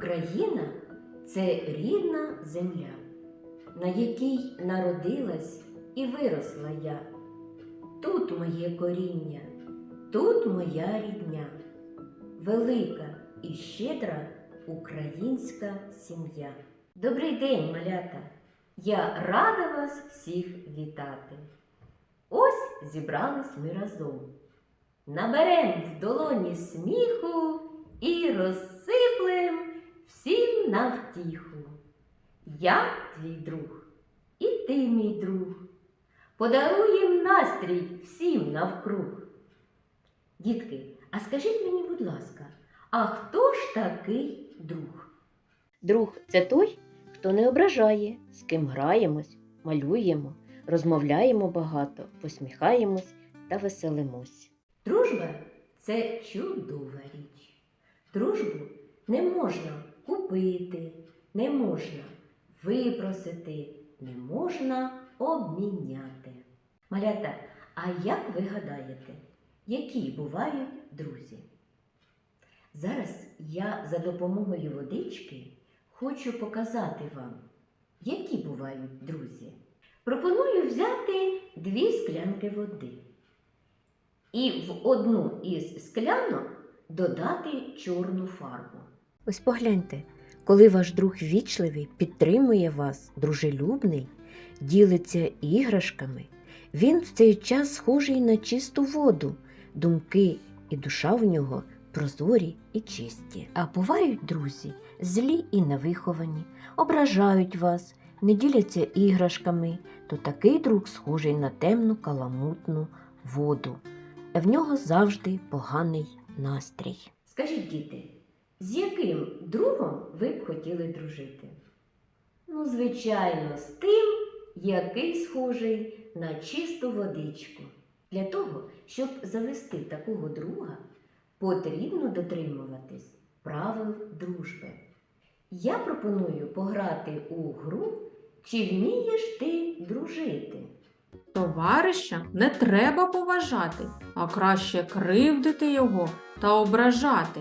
Україна це рідна земля, на якій народилась і виросла я. Тут моє коріння, тут моя рідня, велика і щедра українська сім'я. Добрий день, малята! Я рада вас всіх вітати. Ось зібрались ми разом. Наберем в долоні сміху і розсиплем всім навтіху. Я твій друг, і ти мій друг. Подаруєм настрій всім навкруг. Дітки, а скажіть мені, будь ласка, а хто ж такий друг? Друг це той, хто не ображає, з ким граємось, малюємо, розмовляємо багато, посміхаємось та веселимось. Дружба це чудова річ. Дружбу не можна купити, не можна випросити, не можна обміняти. Малята, а як ви гадаєте, які бувають друзі? Зараз я за допомогою водички хочу показати вам, які бувають друзі. Пропоную взяти дві склянки води і в одну із склянок додати чорну фарбу. Ось погляньте, коли ваш друг вічливий підтримує вас, дружелюбний, ділиться іграшками, він в цей час схожий на чисту воду, думки і душа в нього прозорі і чисті. А бувають друзі злі і невиховані, ображають вас, не діляться іграшками, то такий друг схожий на темну каламутну воду. В нього завжди поганий настрій. Скажіть, діти, з яким другом ви б хотіли дружити? Ну, звичайно, з тим, який схожий на чисту водичку. Для того, щоб завести такого друга, потрібно дотримуватись правил дружби. Я пропоную пограти у гру, чи вмієш ти дружити? Товариша не треба поважати, а краще кривдити його та ображати.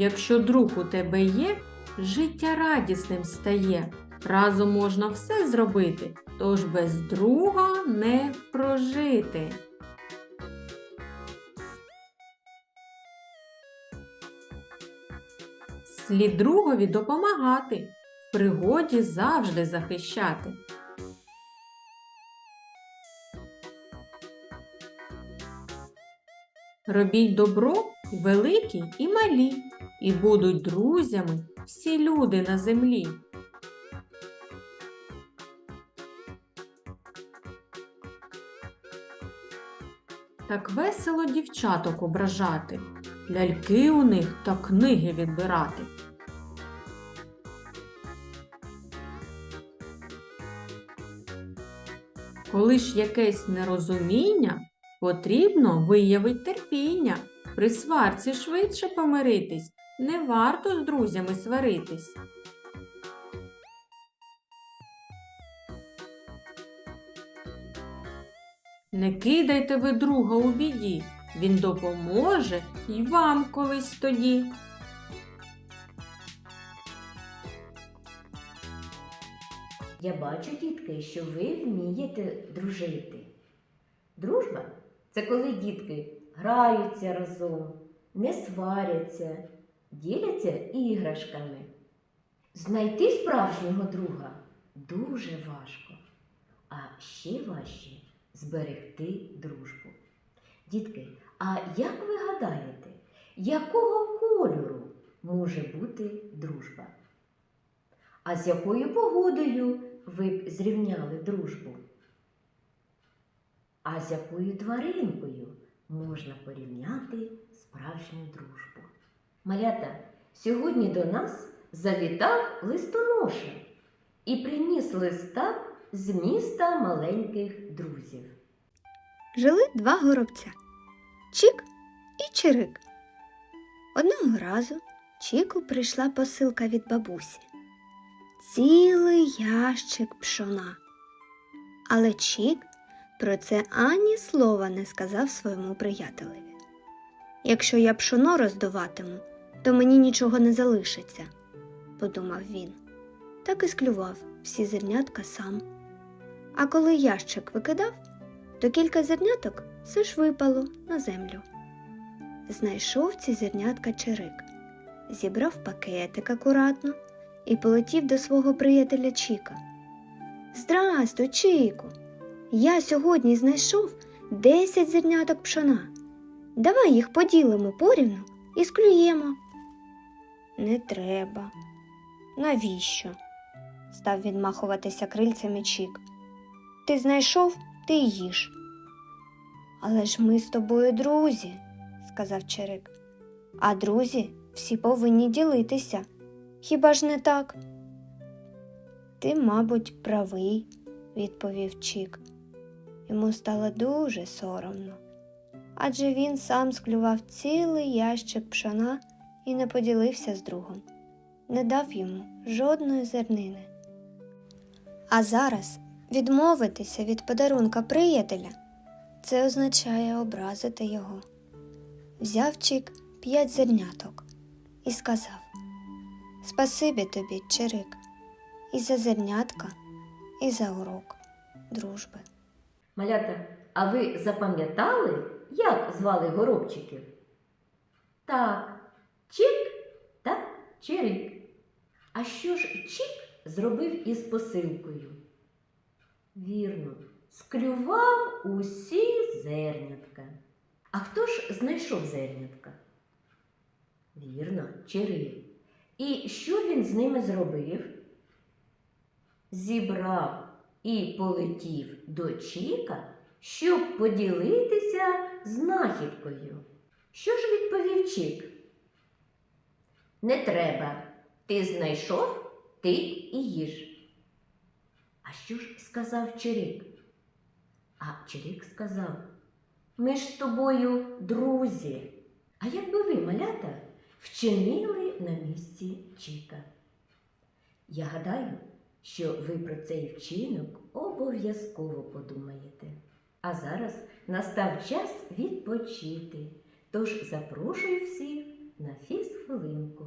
Якщо друг у тебе є, життя радісним стає. Разом можна все зробити, тож без друга не прожити. Слід другові допомагати, в пригоді завжди захищати. Робіть добро великі і малі, і будуть друзями всі люди на землі. Так весело дівчаток ображати, ляльки у них та книги відбирати. Коли ж якесь нерозуміння, потрібно виявити терпіння. При сварці швидше помиритись, не варто з друзями сваритись. Не кидайте ви друга у біді, він допоможе й вам колись тоді. Я бачу, дітки, що ви вмієте дружити. Дружба це коли дітки граються разом, не сваряться, діляться іграшками. Знайти справжнього друга дуже важко, а ще важче зберегти дружбу. Дітки, а як ви гадаєте, якого кольору може бути дружба? А з якою погодою ви б зрівняли дружбу? А з якою тваринкою можна порівняти справжню дружбу? Малята, сьогодні до нас завітав листоноша і приніс листа з міста маленьких друзів. Жили два горобця Чік і Чирик. Одного разу Чіку прийшла посилка від бабусі. Цілий ящик пшона. Але Чік Про це ані слова не сказав своєму приятелеві. Якщо я пшоно роздуватиму, то мені нічого не залишиться, подумав він. Так і склював всі зернятка сам. А коли ящик викидав, то кілька зерняток все ж випало на землю. Знайшов ці зернятка чирик, зібрав пакетик акуратно і полетів до свого приятеля Чіка. Здрастуй, Чіку! Я сьогодні знайшов десять зерняток пшона. Давай їх поділимо порівну і склюємо. Не треба. Навіщо? став відмахуватися крильцями Чік. Ти знайшов, ти їж. Але ж ми з тобою друзі, сказав Чирик. А друзі всі повинні ділитися. Хіба ж не так? Ти, мабуть, правий, відповів Чік. Йому стало дуже соромно, адже він сам склював цілий ящик пшона і не поділився з другом, не дав йому жодної зернини. А зараз відмовитися від подарунка приятеля це означає образити його. Взяв Чік п'ять зерняток і сказав Спасибі тобі, Чирик, і за зернятка, і за урок дружби. Малята, а ви запам'ятали, як звали горобчиків? Так, Чирик. А що ж Чік зробив із посилкою? Вірно, склював усі зернятка. А хто ж знайшов зернятка? Вірно, Чирик. І що він з ними зробив? Зібрав і полетів до Чіка, щоб поділитися знахідкою. Що ж відповів Чік? Не треба. Ти знайшов, ти і їж. А що ж сказав Чирик? А Чирик сказав: Ми ж з тобою друзі. А як би ви, малята, вчинили на місці Чіка? Я гадаю, що ви про цей вчинок обов'язково подумаєте. А зараз настав час відпочити. Тож запрошую всіх на фізхвилинку.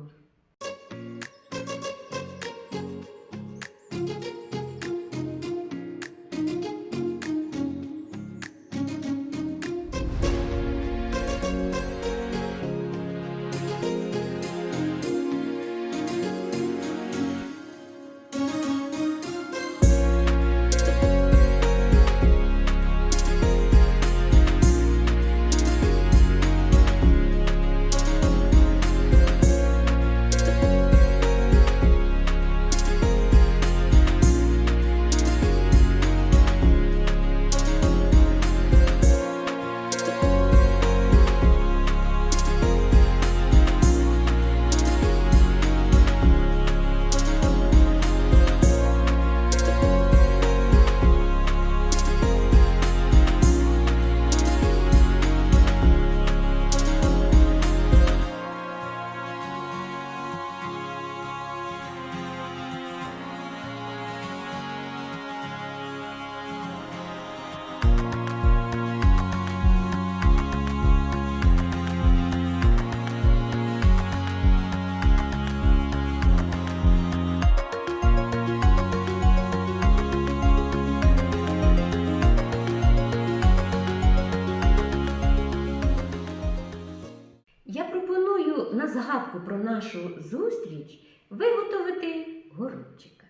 Нашу зустріч виготовити горобчика.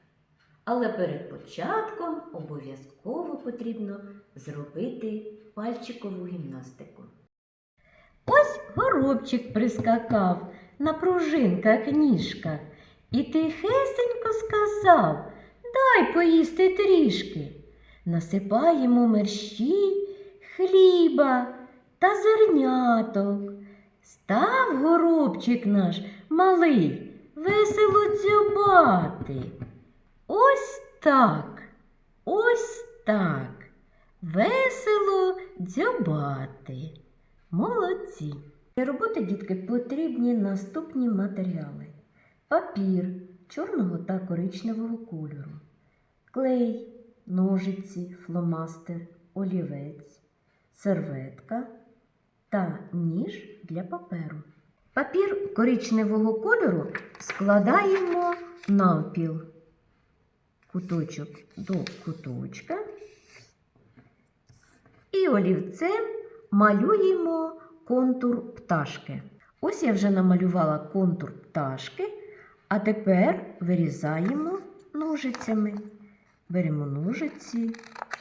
Але перед початком обов'язково потрібно зробити пальчикову гімнастику. Ось горобчик прискакав на пружинках ніжках і тихесенько сказав Дай поїсти трішки. Насипаємо мерщій хліба та зерняток. Став горобчик наш малий, весело дзьобати. Ось так, ось так, весело дзьобати. Молодці. Для роботи, дітки, потрібні наступні матеріали: папір чорного та коричневого кольору, клей, ножиці, фломастер, олівець, серветка та ніж для паперу. Папір коричневого кольору складаємо навпіл. Куточок до куточка. І олівцем малюємо контур пташки. Ось я вже намалювала контур пташки, а тепер вирізаємо ножицями. Беремо ножиці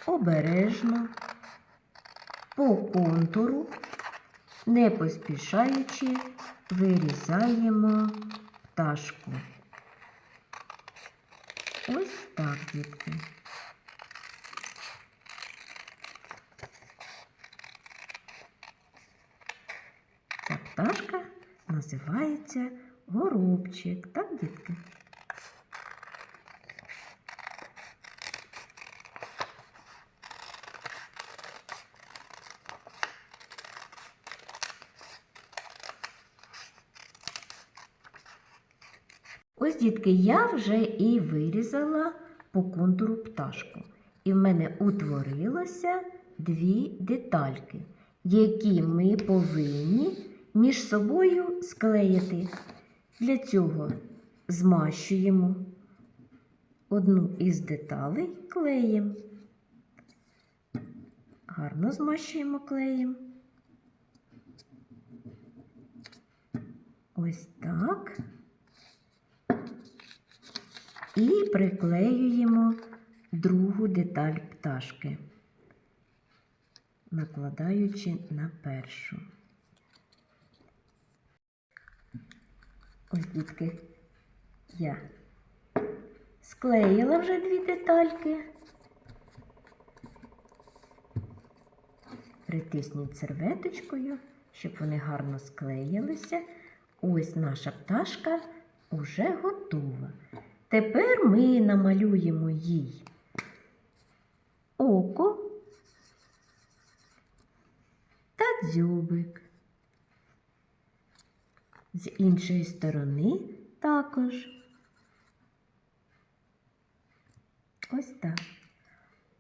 обережно по контуру, не поспішаючи, вирізаємо пташку. Ось так, дітки. Ця пташка називається горобчик. Так, дітки? Ось, дітки, я вже і вирізала по контуру пташку. І в мене утворилося дві детальки, які ми повинні між собою склеїти. Для цього змащуємо одну із деталей клеєм. Гарно змащуємо клеєм. Ось так. І приклеюємо другу деталь пташки, накладаючи на першу. Ось, дітки, я склеїла вже дві детальки. Притисніть серветочкою, щоб вони гарно склеїлися. Ось наша пташка уже готова. Тепер ми намалюємо їй око та дзьобик. З іншої сторони також. Ось так.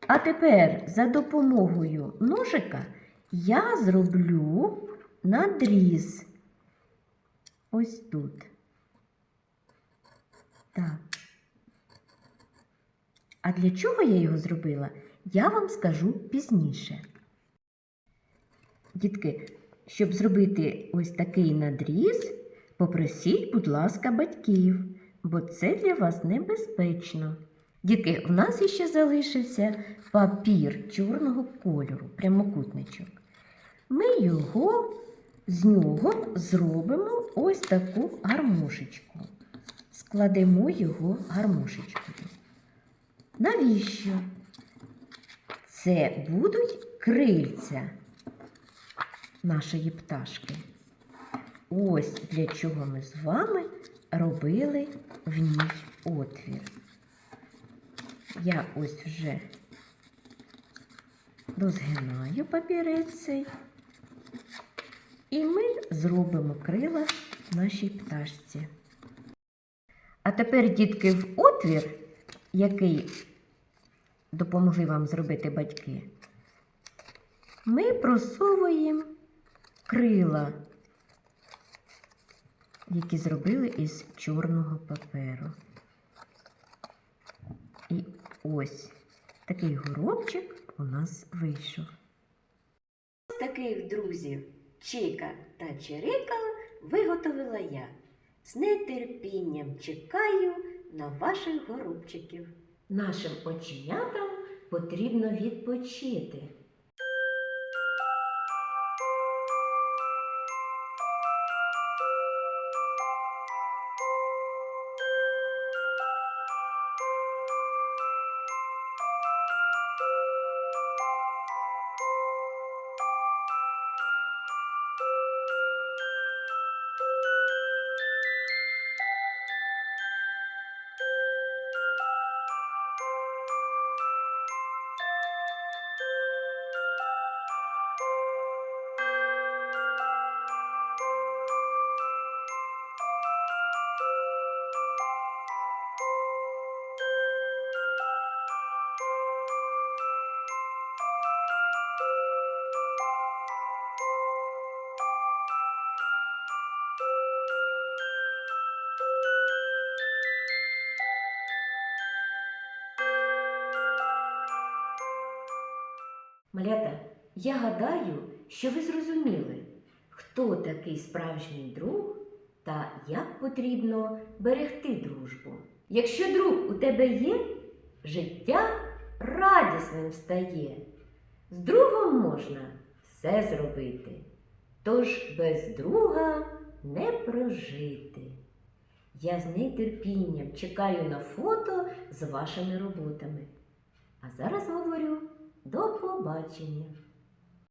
А тепер за допомогою ножика я зроблю надріз. Ось тут. Так. А для чого я його зробила, я вам скажу пізніше. Дітки, щоб зробити ось такий надріз, попросіть, будь ласка, батьків, бо це для вас небезпечно. Дітки, в нас іще залишився папір чорного кольору, прямокутничок. Ми його з нього зробимо ось таку гармошечку. Складемо його гармошечкою. Навіщо? Це будуть крильця нашої пташки. Ось для чого ми з вами робили в ній отвір. Я ось вже розгинаю папірець цей. І ми зробимо крила нашій пташці. А тепер, дітки, в отвір, який допомогли вам зробити батьки, ми просовуємо крила, які зробили із чорного паперу. І ось такий горобчик у нас вийшов. Таких друзів Чика та Чирика виготовила я. З нетерпінням чекаю на ваших горобчиків. Нашим оченятам потрібно відпочити. Малята, я гадаю, що ви зрозуміли, хто такий справжній друг та як потрібно берегти дружбу. Якщо друг у тебе є, життя радісним стає. З другом можна все зробити, тож без друга не прожити. Я з нетерпінням чекаю на фото з вашими роботами. А зараз говорю до побачення.